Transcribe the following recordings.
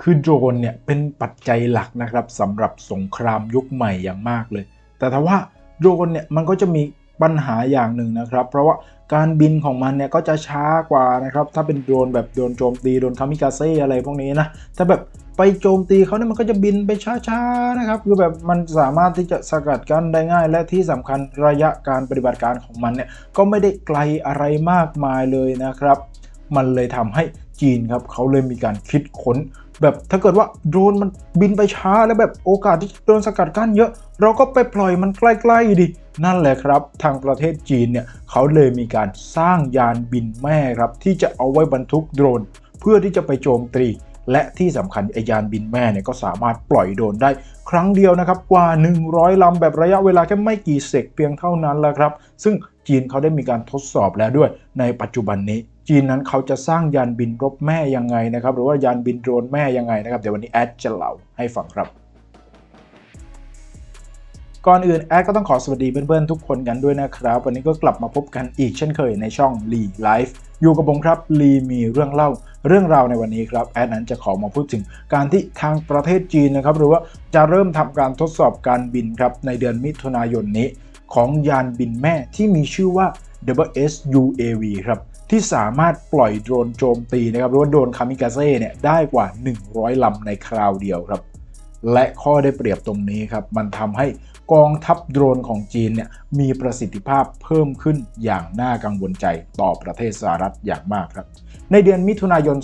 คือโดรนเนี่ยเป็นปัจจัยหลักนะครับสำหรับสงครามยุคใหม่อย่างมากเลย แต่ถ้าว่าโดรนเนี่ยมันก็จะมีปัญหาอย่างหนึ่งนะครับ เพราะว่าการบินของมันเนี่ยก็จะช้ากว่านะครับ ถ้าเป็นโดรนแบบโดรนโจมตีโดรนคามิกาเซ่อะไรพวกนี้นะถ้าแบบไปโจมตีเขาเนี่ยมันก็จะบินไปช้าๆนะครับ คือแบบมันสามารถที่จะสกัดกั้นได้ง่าย และที่สำคัญระยะการปฏิบัติการของมันเนี่ยก็ไม่ได้ไกลอะไรมากมายเลยนะครับ มันเลยทำให้จีนครับเขาเลยมีการคิดค้น แบบถ้าเกิดว่าโดรนมันบินไปช้าแล้วแบบโอกาสที่โดนสกัดกั้นเยอะ เราก็ไปปล่อยมันใกล้ๆดินั่นแหละครับ ทางประเทศจีนเนี่ยเขาเลยมีการสร้างยานบินแม่ครับ ที่จะเอาไว้บรรทุกโดรน เพื่อที่จะไปโจมตีและที่สำคัญไอยานบินแม่เนี่ยก็สามารถปล่อยโดรนได้ ครั้งเดียวนะครับกว่า 100ลำแบบระยะเวลาแค่ไม่กี่เซกเพียงเท่านั้นแหละครับ ซึ่งจีนเขาได้มีการทดสอบแล้วด้วยในปัจจุบันนี้ จีนนั้นเขาจะสร้างยานบินรบแม่ยังไงนะครับ หรือว่ายานบินโดรนแม่ยังไงนะครับ เดี๋ยววันนี้แอดจะเล่าให้ฟังครับ ก่อนอื่นแอดก็ต้องขอสวัสดีเพื่อนๆทุกคนกันด้วยนะครับ วันนี้ก็กลับมาพบกันอีกเช่นเคยในช่อง Lee Life อยู่กับผมครับลีมีเรื่องเล่าเรื่องราวในวันนี้ครับแอดนั้นจะขอมาพูดถึงการที่ทางประเทศจีนนะครับ หรือว่าจะเริ่มทำการทดสอบการบินครับในเดือนมิถุนายนนี้ ของยานบินแม่ที่มีชื่อว่า WSUAV ครับ ที่สามารถปล่อยโดรนโจมตีนะครับหรือว่าโดรนคามิกาเซ่เนี่ยได้กว่า 100 ลำในคราวเดียวครับ และข้อได้เปรียบตรงนี้ครับ มันทำให้กองทัพโดรนของจีนเนี่ยมีประสิทธิภาพเพิ่มขึ้นอย่างน่ากังวลใจต่อประเทศสหรัฐอย่างมากครับ ในเดือนมิถุนายน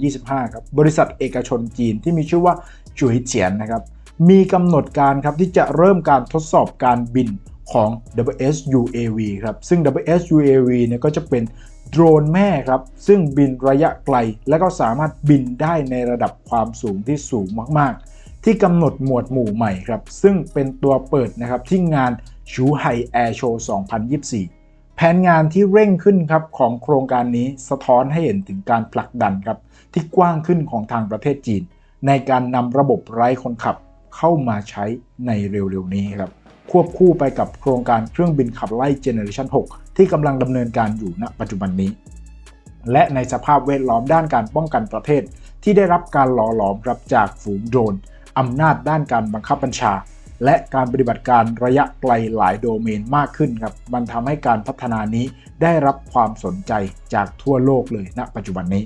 2025 ครับ บริษัทเอกชนจีนที่มีชื่อว่าจุยเจียนนะครับ มีกำหนดการครับที่จะเริ่มการทดสอบการบิน ของ WSUAV ครับ ซึ่ง WSUAV เนี่ยก็จะเป็นโดรนแม่ครับ ซึ่งบินระยะไกล และก็สามารถบินได้ในระดับความสูงที่สูงมากๆ ที่กำหนดหมวดหมู่ใหม่ครับ ซึ่งเป็นตัวเปิดนะครับที่งานชูไห่แอร์โชว์2024 แผนงานที่เร่งขึ้นครับของโครงการนี้สะท้อนให้เห็นถึงการผลักดันครับ ที่กว้างขึ้นของทางประเทศจีน ในการนำระบบไร้คนขับเข้ามาใช้ในเร็วๆนี้ครับ ควบคู่ไปกับโครงการเครื่องบินขับไล่เจเนอเรชัน6ที่กำลังดำเนินการอยู่ณปัจจุบันนี้ และในสภาพแวดล้อมด้านการป้องกันประเทศ ที่ได้รับการหล่อหลอมรับจากฝูงโดรนอำนาจด้านการบังคับบัญชา และการปฏิบัติการระยะไกลหลายโดเมนมากขึ้นครับ มันทำให้การพัฒนานี้ได้รับความสนใจจากทั่วโลกเลยณปัจจุบันนี้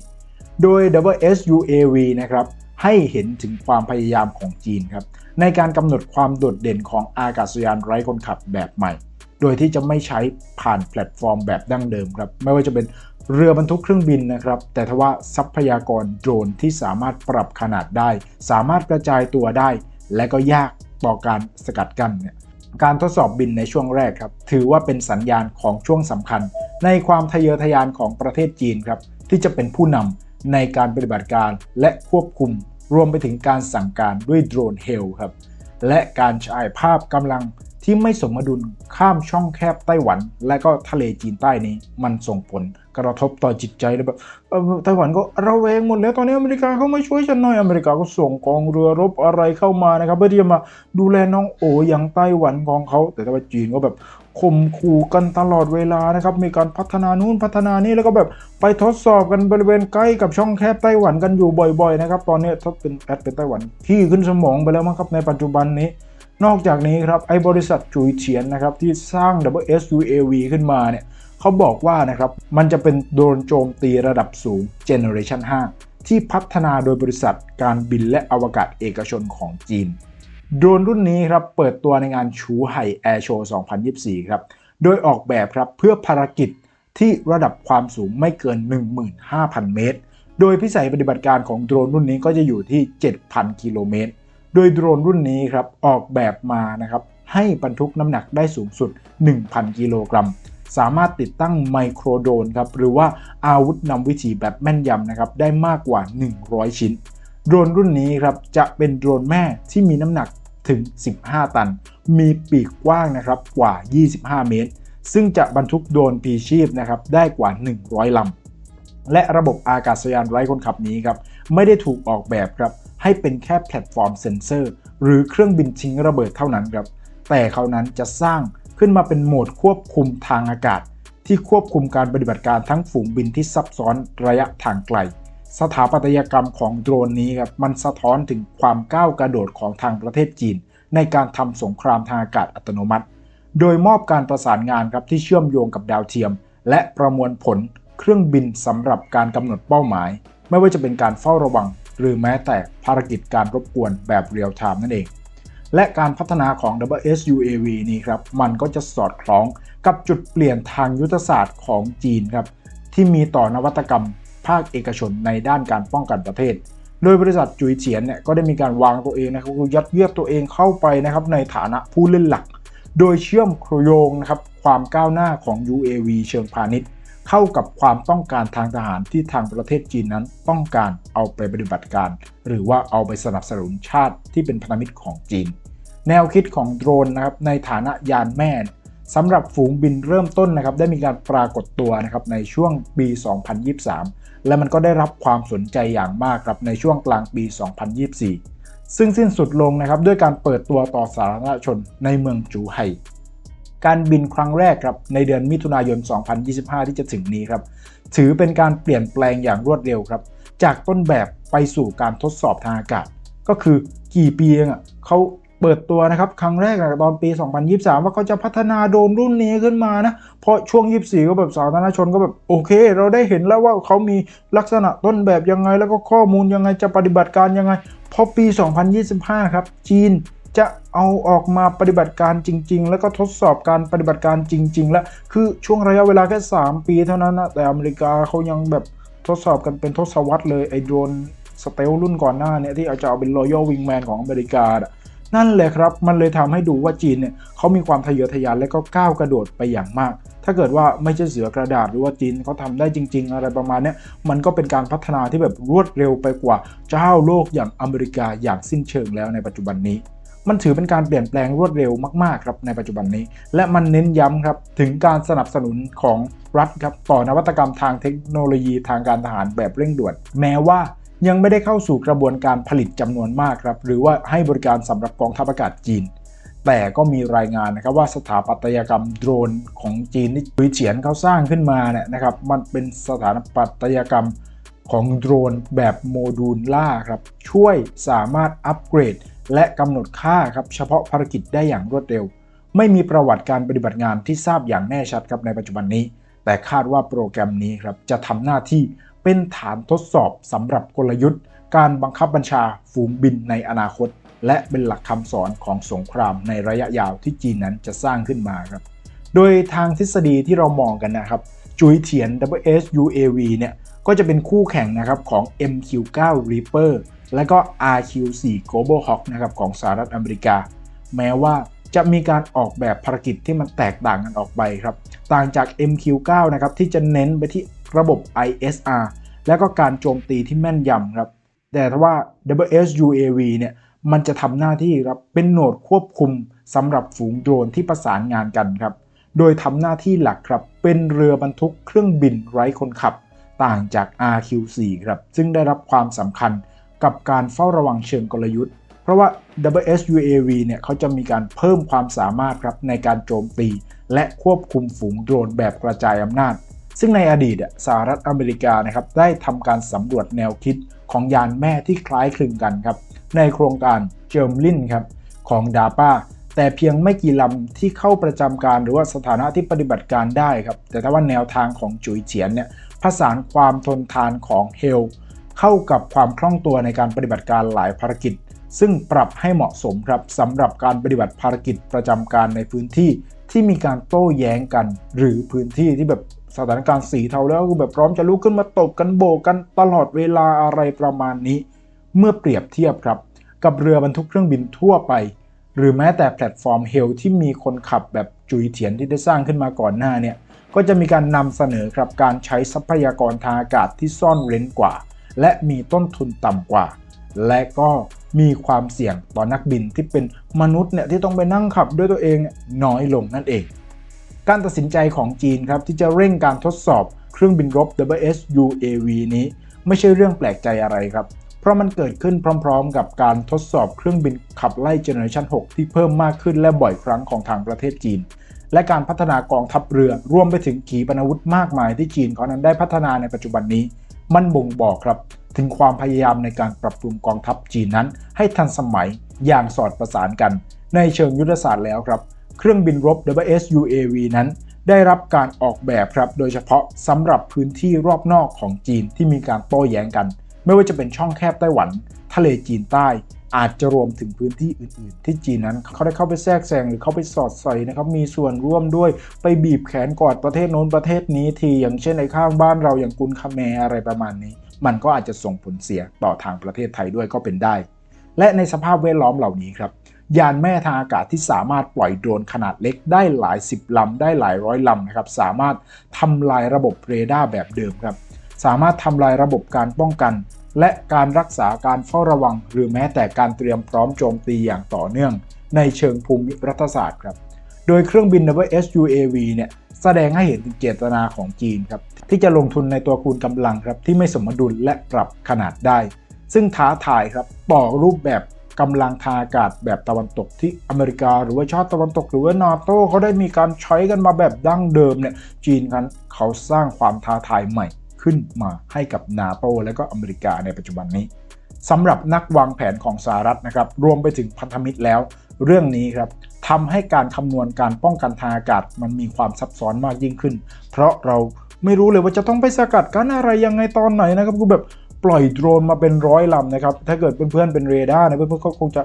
โดย WSUAV นะครับ ให้เห็นถึงความพยายามของจีนครับในการกำหนดความโดดเด่นของอากาศยานไร้คนขับแบบใหม่ โดยที่จะไม่ใช้ผ่านแพลตฟอร์มแบบดั้งเดิมครับไม่ว่าจะเป็นเรือบรรทุกเครื่องบินนะครับ แต่ทว่าทรัพยากรโดรนที่สามารถปรับขนาดได้ สามารถกระจายตัวได้ และก็ยากต่อการสกัดกั้นเนี่ยการทดสอบบินในช่วงแรกครับ ถือว่าเป็นสัญญาณของช่วงสำคัญ ในความทะเยอทะยานของประเทศจีนครับ ที่จะเป็นผู้นำ ในการปฏิบัติการและควบคุมรวมไปถึงการสั่งการด้วยโดรนเฮลครับและการฉายภาพกำลัง ที่ไม่สมดุลข้ามช่องแคบไต้หวัน และก็ทะเลจีนใต้นี้มันส่งผลกระทบต่อจิตใจแบบไต้หวันก็ระแวงหมดแล้วตอนนี้อเมริกาเขาไม่ช่วยฉันหน่อยอเมริกาก็ส่งกองเรือรบอะไรเข้ามานะครับ เพื่อที่จะมาดูแลน้องโออย่างไต้หวันของเขา แต่ถ้าว่าจีนก็แบบข่มขู่กันตลอดเวลานะครับมีการพัฒนานู่นพัฒนานี่แล้วก็แบบไปทดสอบกันบริเวณใกล้กับช่องแคบไต้หวันกันอยู่บ่อย ๆ นะครับ ตอนนี้ถ้าเป็นแอดเป็นไต้หวันที่ขึ้นสมองไปแล้วมั้งครับในปัจจุบันนี้ นอกจากนี้ครับไอ้บริษัทจุยเฉียนนะครับที่สร้าง WSUAV ขึ้นมาเนี่ยเขาบอกว่านะครับมันจะเป็นโดรนโจมตีระดับสูง Generation 5 ที่พัฒนาโดยบริษัทการบินและอวกาศเอกชนของจีน โดรนรุ่นนี้ครับเปิดตัวในงานชูไห่แอร์โชว์2024 ครับ โดยออกแบบครับเพื่อภารกิจที่ระดับความสูงไม่เกิน 15,000 เมตร โดยพิสัยปฏิบัติการของโดรนรุ่นนี้ก็จะอยู่ที่ 7,000 กิโลเมตร โดยโดรนรุ่นนี้ครับออกแบบมานะครับให้บรรทุกน้ำหนักได้สูงสุด 1,000 กิโลกรัม สามารถติดตั้งไมโครโดรนครับหรือว่าอาวุธนำวิถีแบบแม่นยำนะครับได้มากกว่า 100 ชิ้น โดรนรุ่นนี้ครับจะเป็นโดรนแม่ที่มีน้ำหนักถึง 15 ตัน มีปีกกว้างนะครับกว่า 25 เมตร ซึ่งจะบรรทุกโดรนพีชีพนะครับได้กว่า 100ลำและระบบอากาศยานไร้คนขับนี้ครับ ไม่ได้ถูกออกแบบครับ ให้เป็นแค่แพลตฟอร์มเซ็นเซอร์ หรือเครื่องบินทิ้งระเบิดเท่านั้นครับ แต่เขานั้นจะสร้างขึ้นมาเป็นโหมดควบคุมทางอากาศ ที่ควบคุมการปฏิบัติการทั้งฝูงบินที่ซับซ้อนระยะทางไกล สถาปัตยกรรมของโดรนนี้ครับมันสะท้อนถึงความก้าวกระโดดของทางประเทศจีน ในการทำสงครามทางอากาศอัตโนมัติ โดยมอบการประสานงานครับที่เชื่อมโยงกับดาวเทียม และประมวลผลเครื่องบินสำหรับการกำหนดเป้าหมาย ไม่ว่าจะเป็นการเฝ้าระวัง หรือแม้แต่ภารกิจการรบกวนแบบเรียลไทม์นั่นเอง และการพัฒนาของ WSUAV นี้ครับ มันก็จะสอดคล้องกับจุดเปลี่ยนทางยุทธศาสตร์ของจีนครับ ที่มีต่อนวัตกรรม ภาคเอกชนในด้านการป้องกันประเทศ โดยบริษัทจุยเฉียนเนี่ยก็ได้มีการวางตัวเองนะครับคือยัดเยียดตัวเองเข้าไปนะครับในฐานะผู้เล่นหลัก โดยเชื่อมโยงนะครับความก้าวหน้าของ UAV เชิงพาณิชย์ เข้ากับความต้องการทางทหารที่ทางประเทศจีนนั้นต้องการเอาไปปฏิบัติการ หรือว่าเอาไปสนับสนุนชาติที่เป็นพันธมิตรของจีน แนวคิดของโดรนนะครับในฐานะยานแม่สำหรับฝูงบินเริ่มต้นนะครับได้มีการปรากฏตัวนะครับในช่วงปี 2023 และมันก็ได้รับความสนใจอย่างมากครับในช่วงกลางปี 2024 ซึ่งสิ้นสุดลงนะครับด้วยการเปิดตัวต่อสาธารณชนในเมืองจูไห่ การบินครั้งแรกครับในเดือนมิถุนายน 2025 ที่จะถึงนี้ครับ ถือเป็นการเปลี่ยนแปลงอย่างรวดเร็วครับ จากต้นแบบไปสู่การทดสอบทางอากาศ ก็คือกี่ปีเองอะเขาเปิดตัวนะครับ ครั้งแรกตอนปี 2023 ว่าเขาจะพัฒนาโดรนรุ่นนี้ขึ้นมานะ เพราะช่วง 24 ก็แบบสาธารณชนก็แบบ โอเค เราได้เห็นแล้วว่าเขามีลักษณะต้นแบบยังไง แล้วก็ข้อมูลยังไงจะปฏิบัติการยังไง พอปี 2025 ครับ จีน จะเอาออกมาปฏิบัติการจริง ๆ แล้วก็ทดสอบการปฏิบัติการจริง ๆ แล้วคือช่วงระยะเวลาแค่ 3 ปีเท่านั้นนะแต่อเมริกาเขายังแบบทดสอบกันเป็นทศวรรษเลยไอ้โดรนสเตลรุ่นก่อนหน้าเนี่ยที่เอาจะเอาเป็น Royal Wingman ของอเมริกาอะนั่นแหละครับ มันเลยทำให้ดูว่าจีนเนี่ยเขามีความทะเยอทะยานและก็ก้าวกระโดดไปอย่างมาก ถ้าเกิดว่าไม่ใช่เสือกระดาษหรือว่าจีนเขาทำได้จริง ๆ อะไรประมาณนี้มันก็เป็นการพัฒนาที่แบบรวดเร็วไปกว่าเจ้าโลกอย่างอเมริกาอย่างสิ้นเชิงแล้วในปัจจุบันนี้ มันถือเป็นการเปลี่ยนแปลงรวดเร็วมากๆครับในปัจจุบันนี้ และมันเน้นย้ำครับถึงการสนับสนุนของรัฐครับต่อนวัตกรรมทางเทคโนโลยีทางการทหารแบบเร่งด่วน แม้ว่ายังไม่ได้เข้าสู่กระบวนการผลิตจำนวนมากครับหรือว่าให้บริการสำหรับกองทัพอากาศจีน แต่ก็มีรายงานนะครับว่าสถาปัตยกรรมโดรนของจีนที่ปุยเฉียนเขาสร้างขึ้นมาเนี่ยนะครับมันเป็นสถาปัตยกรรมของโดรนแบบโมดูลล่าครับช่วยสามารถอัปเกรด และกำหนดค่าครับเฉพาะภารกิจได้อย่างรวดเร็ว ไม่มีประวัติการปฏิบัติงานที่ทราบอย่างแน่ชัดครับในปัจจุบันนี้ แต่คาดว่าโปรแกรมนี้ครับจะทำหน้าที่เป็นฐานทดสอบสำหรับกลยุทธ์ การบังคับบัญชาฝูงบินในอนาคต และเป็นหลักคำสอนของสงครามในระยะยาวที่จีนนั้นจะสร้างขึ้นมาครับ โดยทางทฤษฎีที่เรามองกันนะครับจุยเทียน WSUAV เนี่ยก็จะเป็นคู่แข่งนะครับของ MQ9 Reaper และก็ RQ4 Global Hawk นะครับของสหรัฐอเมริกา แม้ว่าจะมีการออกแบบภารกิจที่มันแตกต่างกันออกไปครับ ต่างจาก MQ9 นะครับที่จะเน้นไปที่ระบบ ISR และก็การโจมตีที่แม่นยำครับ แต่ว่า WSUAV เนี่ยมันจะทำหน้าที่ครับเป็นโหนดควบคุมสำหรับฝูงโดรนที่ประสานงานกันครับ โดยทำหน้าที่หลักครับ เป็นเรือบรรทุกเครื่องบินไร้คนขับ ต่างจาก RQ4 ครับ ซึ่งได้รับความสำคัญ กับการเฝ้าระวังเชิงกลยุทธ์ เพราะว่า WSUAV เนี่ยเขาจะมีการเพิ่มความสามารถครับในการโจมตี และควบคุมฝูงโดรนแบบกระจายอำนาจ ซึ่งในอดีตสหรัฐอเมริกานะครับได้ทำการสำรวจแนวคิดของยานแม่ที่คล้ายคลึงกันครับในโครงการเจิมลินครับของดาป้าแต่เพียงไม่กี่ลำที่เข้าประจำการหรือว่าสถานะที่ปฏิบัติการได้ครับ แต่ถ้าว่าแนวทางของจุยเฉียนเนี่ยผสานความทนทานของเฮล เข้ากับความคล่องตัวในการปฏิบัติการหลายภารกิจ ซึ่งปรับให้เหมาะสมครับสำหรับการปฏิบัติภารกิจประจำการในพื้นที่ที่มีการโต้แย้งกัน หรือพื้นที่ที่แบบสถานการณ์สีเทาแล้วก็แบบพร้อมจะลุกขึ้นมาตบกันโบกกันตลอดเวลาอะไรประมาณนี้ เมื่อเปรียบเทียบครับ กับเรือบรรทุกเครื่องบินทั่วไป หรือแม้แต่แพลตฟอร์มเฮลที่มีคนขับแบบจุยเถียนที่ได้สร้างขึ้นมาก่อนหน้าเนี่ยก็จะมีการนำเสนอครับการใช้ทรัพยากรทางอากาศที่ซ่อนเร้นกว่า และมีต้นทุนต่ำกว่า และก็มีความเสี่ยงต่อนักบินที่เป็นมนุษย์เนี่ยที่ต้องไปนั่งขับด้วยตัวเองน้อยลงนั่นเอง การตัดสินใจของจีนครับที่จะเร่งการทดสอบเครื่องบินรบ WSUAV นี้ไม่ใช่เรื่องแปลกใจอะไรครับ เพราะมันเกิดขึ้นพร้อมๆ กับการทดสอบเครื่องบินขับไล่เจเนอเรชัน6 ที่เพิ่มมากขึ้นและบ่อยครั้งของทางประเทศจีน และการพัฒนากองทัพเรือรวมไปถึงขีปนาวุธมากมายที่จีนเขานั้นได้พัฒนาในปัจจุบันนี้ มันบ่งบอกครับถึงความพยายามในการปรับปรุงกองทัพจีนนั้น ให้ทันสมัยอย่างสอดประสานกัน ในเชิงยุทธศาสตร์แล้วครับ เครื่องบินรบ WSUAV นั้น ได้รับการออกแบบครับ โดยเฉพาะสำหรับพื้นที่รอบนอกของจีนที่มีการโต้แย้งกัน ไม่ว่าจะเป็นช่องแคบไต้หวัน ทะเลจีนใต้ อาจจะรวมถึงพื้นที่อื่น ๆ ที่จีนนั้นเขาได้เข้าไปแทรกแซงหรือเข้าไปสอดใส่นะครับมีส่วนร่วมด้วยไปบีบแขนกอดประเทศโน้นประเทศนี้ทีอย่างเช่นในข้างบ้านเราอย่างกุนคาเมอะไรประมาณนี้ มันก็อาจจะส่งผลเสียต่อทางประเทศไทยด้วยก็เป็นได้ และในสภาพแวดล้อมเหล่านี้ครับยานแม่ทางอากาศที่สามารถปล่อยโดรนขนาดเล็กได้หลายสิบลำได้หลายร้อยลำนะครับสามารถทำลายระบบเรดาร์แบบเดิมครับสามารถทำลายระบบการป้องกัน และการรักษาการเฝ้าระวัง หรือแม้แต่การเตรียมพร้อมโจมตีอย่างต่อเนื่อง ในเชิงภูมิรัฐศาสตร์ครับ โดยเครื่องบิน WSUAV เนี่ยแสดงให้เห็นถึงเจตนาของจีนครับที่จะลงทุนในตัวคูณกำลังครับที่ไม่สมดุลและปรับขนาดได้ ซึ่งท้าทายครับต่อรูปแบบกำลังทางอากาศแบบตะวันตกที่อเมริกา หรือว่าชาติตะวันตก หรือว่านาโตเขาได้มีการใช้กันมาแบบดั้งเดิมเนี่ยจีนกันเขาสร้างความท้าทายใหม่ ขึ้นมาให้กับนาโตและก็อเมริกาในปัจจุบันนี้สำหรับนักวางแผนของสหรัฐนะครับรวมไปถึงพันธมิตรแล้ว เรื่องนี้ครับทำให้การคำนวณการป้องกันทางอากาศมันมีความซับซ้อนมากยิ่งขึ้น เพราะเราไม่รู้เลยว่าจะต้องไปสกัดกั้นอะไรยังไงตอนไหนนะครับคือแบบปล่อยโดรนมาเป็นร้อยลำนะครับถ้าเกิดเพื่อนๆเป็นเรดาร์เนี่ยเพื่อนๆก็คงจะ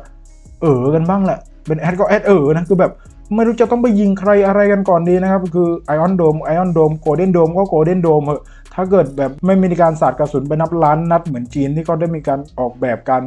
เออกันบ้างแหละเป็นแอดก็แอดเออนะคือแบบ ไม่รู้จะต้องไปยิงใครอะไรกันก่อนดีนะครับ คือไอออนโดมไอออนโดมโกลเด้นโดมก็โกลเด้นโดมเออถ้าเกิดแบบไม่มีการสาดกระสุนไปนับล้านนัดเหมือนจีนที่เขาได้มีการออกแบบการ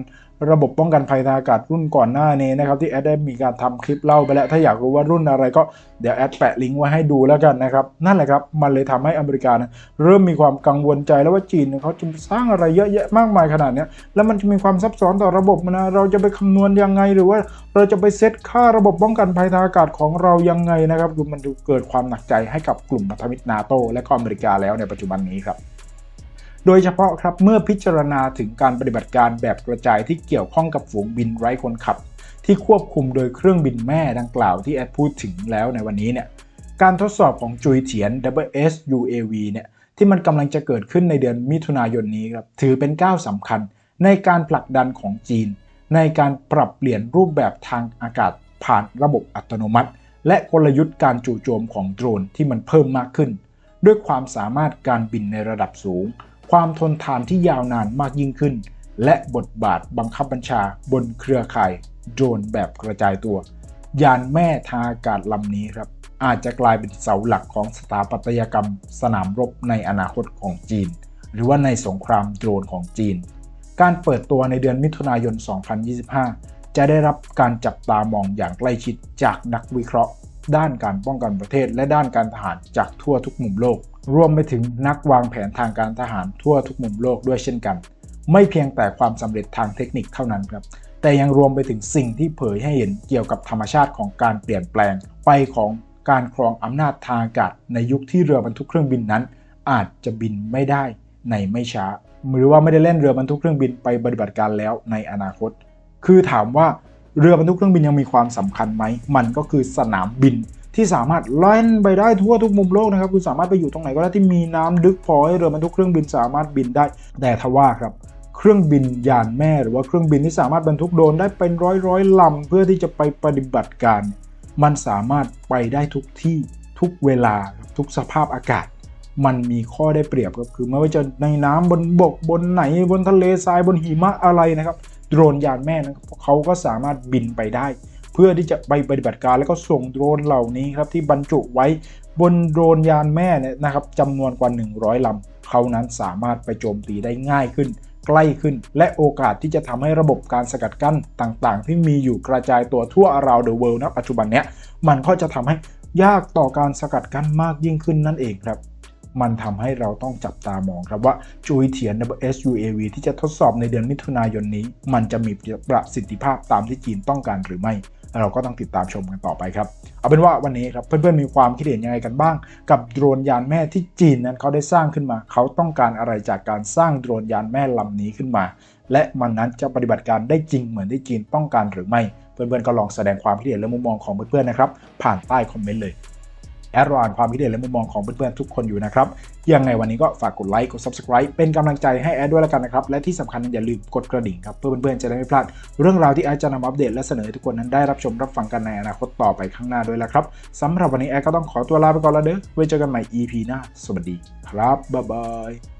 ระบบป้องกันภัยทางอากาศรุ่นก่อนหน้านี้นะครับที่แอดได้มีการทำคลิปเล่าไปแล้ว ถ้าอยากรู้ว่ารุ่นอะไรก็เดี๋ยวแอดแปะลิงก์ไว้ให้ดูแล้วกันนะครับ นั่นแหละครับมันเลยทำให้อเมริกานะเริ่มมีความกังวลใจแล้วว่าจีนเขาจะสร้างอะไรเยอะแยะมากมายขนาดนี้แล้วมันจะมีความซับซ้อนต่อระบบนะเราจะไปคำนวณยังไงหรือว่าเราจะไปเซตค่าระบบป้องกันภัยทางอากาศของเรายังไงนะครับคือมันเกิดความหนักใจให้กับกลุ่มพันธมิตรนาโตและก็อเมริกาแล้วในปัจจุบันนี้ครับ โดยเฉพาะครับเมื่อพิจารณาถึงการปฏิบัติการแบบกระจายที่เกี่ยวข้องกับฝูงบินไร้คนขับ ที่ควบคุมโดยเครื่องบินแม่ดังกล่าวที่แอดพูดถึงแล้วในวันนี้เนี่ยการทดสอบของจุยเถียน WSUAV เนี่ยที่มันกำลังจะเกิดขึ้นในเดือนมิถุนายนนี้ครับถือเป็นก้าวสำคัญในการผลักดันของจีน ในการปรับเปลี่ยนรูปแบบทางอากาศผ่านระบบอัตโนมัติ และกลยุทธ์การจู่โจมของโดรนที่มันเพิ่มมากขึ้น ด้วยความสามารถการบินในระดับสูง ความทนทานที่ยาวนานมากยิ่งขึ้น และบทบาทบังคับบัญชาบนเครือข่ายโดรนแบบกระจายตัวยานแม่ทางอากาศลำนี้ครับ อาจจะกลายเป็นเสาหลักของสถาปัตยกรรมสนามรบในอนาคตของจีน หรือว่าในสงครามโดรนของจีน การเปิดตัวในเดือนมิถุนายน 2025 จะได้รับการจับตามองอย่างใกล้ชิดจากนักวิเคราะห์ ด้านการป้องกันประเทศและด้านการทหารจากทั่วทุกมุมโลก รวมไปถึงนักวางแผนทางการทหารทั่วทุกมุมโลกด้วยเช่นกัน ไม่เพียงแต่ความสำเร็จทางเทคนิคเท่านั้นครับแต่ยังรวมไปถึงสิ่งที่เผยให้เห็นเกี่ยวกับธรรมชาติของการเปลี่ยนแปลง ไปของการครองอำนาจทางอากาศในยุคที่เรือบรรทุกเครื่องบินนั้น อาจจะบินไม่ได้ในไม่ช้า หรือว่าไม่ได้เล่นเรือบรรทุกเครื่องบินไปปฏิบัติการแล้วในอนาคต คือถามว่าเรือบรรทุกเครื่องบินยังมีความสำคัญไหม มันก็คือสนามบิน ที่สามารถแล่นไปได้ทั่วทุกมุมโลกนะครับคือสามารถไปอยู่ตรงไหนก็ได้ที่มีน้ำลึกพอให้เรือบรรทุกเครื่องบินสามารถบินได้ แต่ทว่าครับเครื่องบินยานแม่หรือว่าเครื่องบินที่สามารถบรรทุกโดรนได้เป็นร้อยร้อยลำเพื่อที่จะไปปฏิบัติการ มันสามารถไปได้ทุกที่ทุกเวลาทุกสภาพอากาศ มันมีข้อได้เปรียบก็คือไม่ว่าจะในน้ำบนบกบนไหนบนทะเลทรายบนหิมะอะไรนะครับ โดรนยานแม่นะเขาก็สามารถบินไปได้ เพื่อที่จะไปปฏิบัติการแล้วก็ส่งโดรนเหล่านี้ครับที่บรรจุไว้บนโดรนยานแม่เนี่ยนะครับจำนวนกว่า 100ลำเขานั้นสามารถไปโจมตีได้ง่ายขึ้น ใกล้ขึ้น และโอกาสที่จะทำให้ระบบการสกัดกั้นต่างๆ ที่มีอยู่กระจายตัวทั่ว around the world ณปัจจุบันเนี้ยมันก็จะทำให้ยากต่อการสกัดกั้นมากยิ่งขึ้นนั่นเองครับมันทำให้เราต้องจับตามองครับว่าจุยเทียน WSUAV ที่จะทดสอบในเดือนมิถุนายนนี้ มันจะมีประสิทธิภาพตามที่จีนต้องการหรือไม่ เราก็ต้องติดตามชมกันต่อไปครับ เอาเป็นว่าวันนี้ครับเพื่อนๆมีความคิดเห็นยังไงกันบ้าง กับโดรนยานแม่ที่จีนนั้นเขาได้สร้างขึ้นมา เขาต้องการอะไรจากการสร้างโดรนยานแม่ลำนี้ขึ้นมา และมันนั้นจะปฏิบัติการได้จริงเหมือนที่จีนต้องการหรือไม่ เพื่อนๆก็ลองแสดงความคิดเห็นและมุมมองของเพื่อนๆนะครับผ่านใต้คอมเมนต์เลย แอดรออ่านความคิดเห็นและมุมมองของเพื่อนๆทุกคนอยู่นะครับ ยังไงวันนี้ก็ฝากกดไลค์กด subscribe เป็นกำลังใจให้แอดด้วยแล้วกันนะครับ และที่สำคัญอย่าลืมกดกระดิ่งครับ เพื่อเพื่อนๆจะได้ไม่พลาด เรื่องราวที่แอดจะนำอัปเดตและเสนอให้ทุกคนนั้นได้รับชมรับฟังกันในอนาคตต่อไปข้างหน้าด้วยละครับสำหรับวันนี้แอดก็ต้องขอตัวลาไปก่อนแล้วเด้อไว้เจอกันใหม่ EP หน้าสวัสดีครับบ๊ายบาย